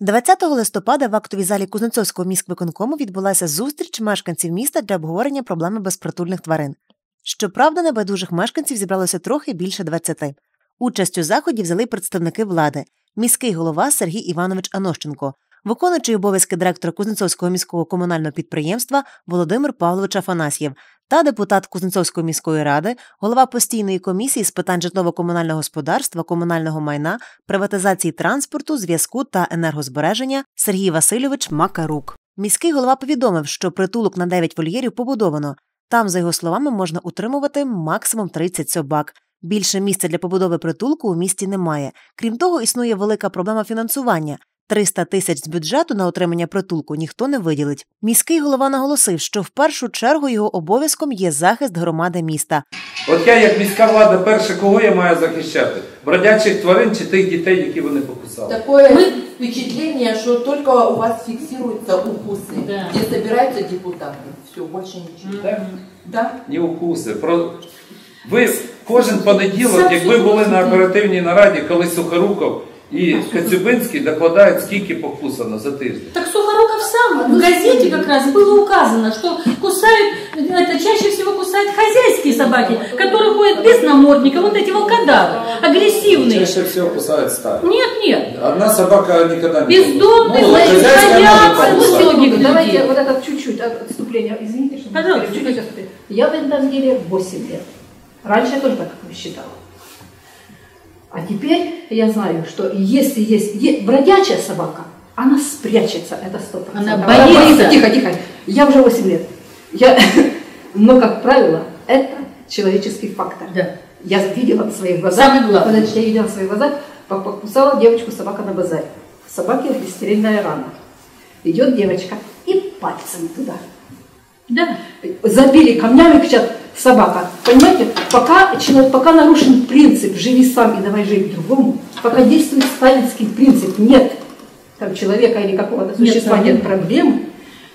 20 листопада в актовій залі Кузнецовського міськвиконкому відбулася зустріч мешканців міста для обговорення проблеми безпритульних тварин. Щоправда, небайдужих мешканців зібралося трохи більше 20. Участь у заході взяли представники влади, міський голова Сергій Іванович Анощенко, виконуючий обов'язки директора Кузнецовського міського комунального підприємства Володимир Павлович Афанасьєв та депутат Кузнецовської міської ради, голова постійної комісії з питань житлово-комунального господарства, комунального майна, приватизації транспорту, зв'язку та енергозбереження Сергій Васильович Макарук. Міський голова повідомив, що притулок на 9 вольєрів побудовано. Там, за його словами, можна утримувати максимум 30 собак. Більше місця для побудови притулку у місті немає. Крім того, існує велика проблема фінансування. 300 тисяч з бюджету на отримання притулку ніхто не виділить. Міський голова наголосив, що в першу чергу його обов'язком є захист громади міста. От я, як міська влада, перше, кого я маю захищати? Бродячих тварин чи тих дітей, які вони покусали? Такое впечатление, что только у вас фиксируются укусы, Да. где собираются депутаты. Все, больше ничего. Так? Да? Ні укуси. Про... Ви кожен понеділок, Сам як ви були на оперативній нараді, коли Сухоруков і Коцюбинський докладають, скільки покусано за тиждень. Так Сухоруков сам в газете как раз было указано, что кусают, это чаще всего кусают хозяйские собаки, которые ходят без намордника, вот эти волкодавы, агрессивные. Чаще всего кусают стаи. Нет, нет, Одна собака никогда не бездомные, Ну, хозяйская боятся Давайте вот это чуть-чуть от- отступление. Извините, что Пожалуйста. чуть-чуть отступление. Я в этом деле 8 лет. Раньше я тоже так считала. А теперь я знаю, что если есть бродячая собака, она спрячется, это сто процентов. Она боится. Тихо, тихо. Я уже 8 лет. Я... Но, как правило, это человеческий фактор. Да. Я видела в своих глазах, Самое главное. Подожди, я видела в своих глазах, покусала девочку собака на базаре. Собаке стерильная рана. Идет девочка и пальцем туда. Да. Забили камнями, кричат, собака. Понимаете, пока, человек, пока нарушен принцип «живи сам и давай жить другому», пока действует сталинский принцип «нет там, человека или какого-то Нет существа, проблем. нет проблем»,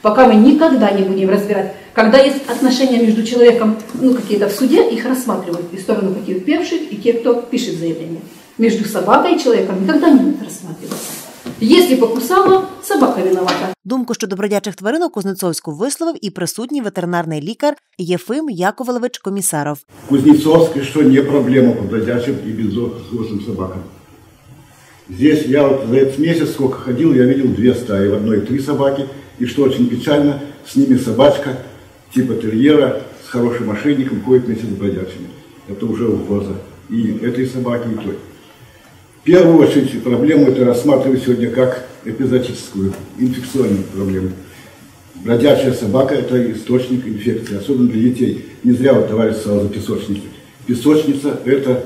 пока мы никогда не будем разбирать. Когда есть отношения между человеком, ну, какие-то в суде, их рассматривают и сторону потерпевших, и те, кто пишет заявление. Между собакой и человеком никогда не будет рассматриваться. Если покусала, собака виновата. Думку щодо бродячих тварин у Кузнецовську висловив і присутній ветеринарний лікар Єфим Яковлевич Комісаров. Кузнецовской, что не проблема по бродячим и беззлостным собакам. Здесь я вот за этот месяц, сколько ходил, я видел две стаи. В одной три собаки, и что очень печально, с ними собачка типа терьера с хорошим ошейником ходит вместе с бродячими. Это уже угроза и этой собаки, и той. В первую очередь проблему это рассматриваю сегодня как эпизодическую, инфекционную проблему. Бродячая собака – это источник инфекции, особенно для детей. Не зря вот товарищ сказал за песочники. Песочница – это,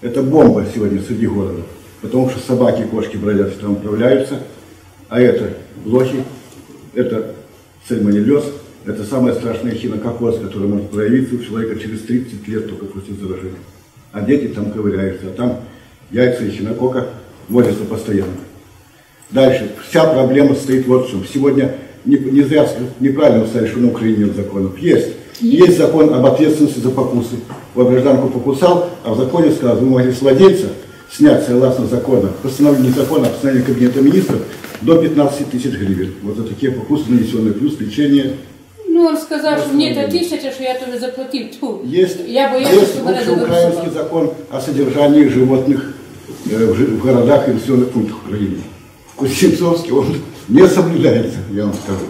это бомба сегодня среди города, потому что собаки и кошки бродят, там управляются, а это блохи, это сальмонеллез, это самая страшная хинококоз, которая может проявиться у человека через 30 лет только после заражения. А дети там ковыряются, а там яйца и хинокока водятся постоянно. Дальше. Вся проблема стоит вот в чем. Сегодня не, не зря ск- неправильно сказали, что на Украине нет законов. Есть. Есть закон об ответственности за покусы. Вот гражданку покусал, а в законе сказано, вы могли с владельца снять согласно закону, постановление не закона, а постановление Кабинета министров до 15 тысяч гривен. Вот за такие покусы нанесенные, плюс лечение. Ну, він сказав, що мені та тисяча, що я тобі заплатив. Тьфу. Есть, Я боявся, есть що мене общеукраинский заберуть. закон о содержании животных э, в, жи- в городах и населенных пунктах Украины. В Кузнецовске он не соблюдается, я вам скажу.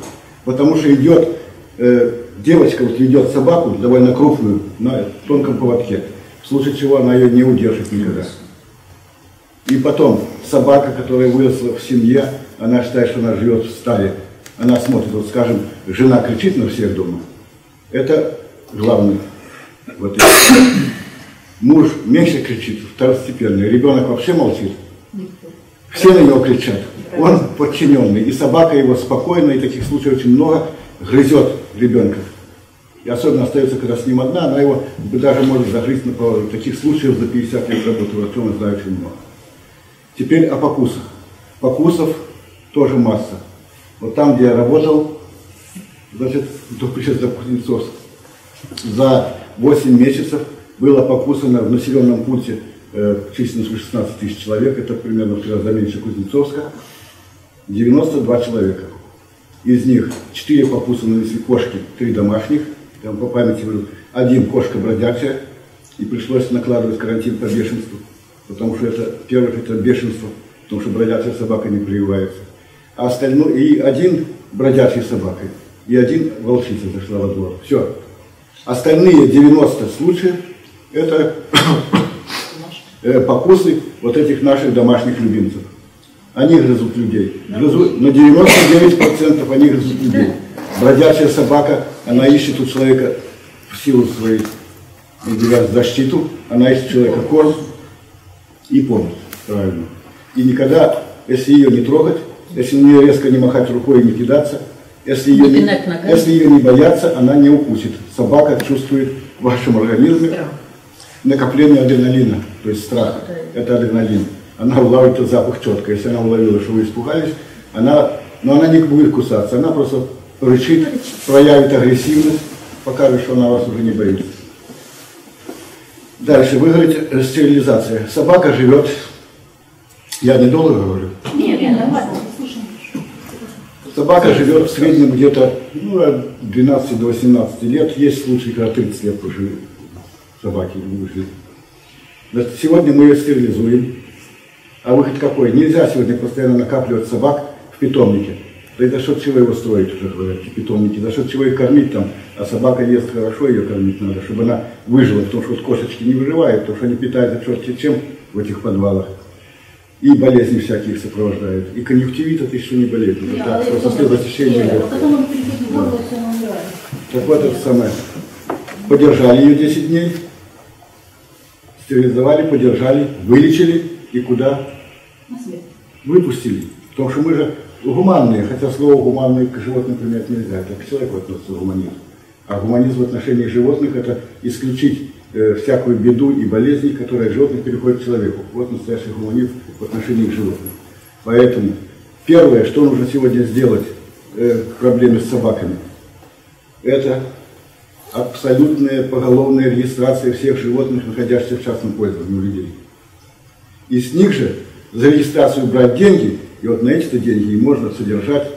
Потому что идет, э, девочка вот ведет собаку довольно крупную на тонком поводке, в случае чего она ее не удержит никогда. И потом собака, которая выросла в семье, она считает, что она живет в стае. Она смотрит, вот скажем, жена кричит на всех дома. Это главное. Вот это. Муж меньше кричит, второстепенный. Ребенок вообще молчит. Все на него кричат. Он подчиненный. И собака его спокойно, и таких случаев очень много, грызет ребенка. И особенно остается, когда с ним одна, она его даже может загрызть на поводу. Таких случаев за 50 лет работы врачом я знаю очень много. Теперь о покусах. Покусов тоже масса. Вот там, где я работал, значит, сейчас за Кузнецовск, за 8 месяцев было покусано в населенном пункте э, численностью 16 тысяч человек, это примерно в три раза меньше Кузнецовска, 92 человека. Из них 4 покусанные кошки, 3 домашних, там по памяти один кошка бродячая, и пришлось накладывать карантин по бешенству, потому что это, первое, это бешенство, потому что бродячая собака не прививается. А остальное, и один бродячий собакой, и один волчица зашла во двор. Все. Остальные 90 случаев это э, покусы вот этих наших домашних любимцев. Они грызут людей. Грызут, на 99% они грызут людей. Бродячая собака, она ищет у человека в силу своей защиту, она ищет человека корм и помощь, правильно. И никогда, если ее не трогать, если на нее резко не махать рукой и не кидаться, если ее Не если ее не бояться, она не укусит. Собака чувствует в вашем организме накопление адреналина, то есть страх. Это адреналин. Она улавливает этот запах четко. Если она уловила, что вы испугались, она, но она не будет кусаться, она просто рычит, проявит агрессивность, покажет, что она вас уже не боится. Дальше, вы говорите, стерилизация. Собака живет, я недолго говорю, Нет, нет, нормально, слушай. Собака живет в среднем где-то ну, от 12 до 18 лет. Есть случаи, когда 30 лет уже собаки. Значит, Сегодня мы ее стерилизуем. А выход какой? Нельзя сегодня постоянно накапливать собак в питомнике. Да и за счет чего его строить, уже говорят, эти питомники, за счет чего их кормить там. А собака ест хорошо, ее кормить надо, чтобы она выжила, потому что вот кошечки не выживают, потому что они питаются черти чем в этих подвалах. И болезни всякие их сопровождают. И конъюнктивит это еще не болезнь. Это так, просто слезотечение идет. Потом он переходит в горло, все равно умирает. Так вот это самое. Подержали ее 10 дней, стерилизовали, подержали, вылечили и куда? Выпустили. Потому что мы же гуманные, хотя слово гуманные к животным применять нельзя, это к человеку относится гуманизм. А гуманизм в отношении животных это исключить э, всякую беду и болезни, которые от животных переходят к человеку. Вот настоящий гуманизм в отношении к животным. Поэтому первое, что нужно сегодня сделать э, к проблеме с собаками, это абсолютная поголовная регистрация всех животных, находящихся в частном пользовании у людей. И с них же за регистрацию брать деньги, и вот на эти деньги и можно содержать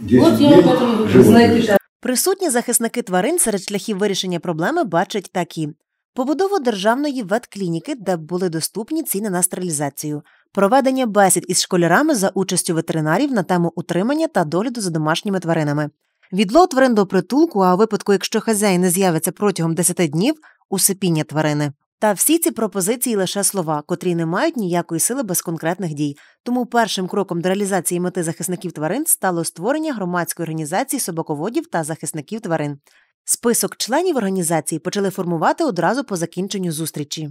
10 Вот я дней об этом и говорю. животных. Знаете, Присутні захисники тварин серед шляхів вирішення проблеми бачать такі: побудову державної ветклініки, де б були доступні ціни на стерилізацію, проведення бесід із школярами за участю ветеринарів на тему утримання та догляду за домашніми тваринами, відлов тварин до притулку, а у випадку, якщо хазяїн не з'явиться протягом 10 днів, усипіння тварини. Та всі ці пропозиції лише слова, котрі не мають ніякої сили без конкретних дій. Тому першим кроком до реалізації мети захисників тварин стало створення громадської організації собаководів та захисників тварин. Список членів організації почали формувати одразу по закінченню зустрічі.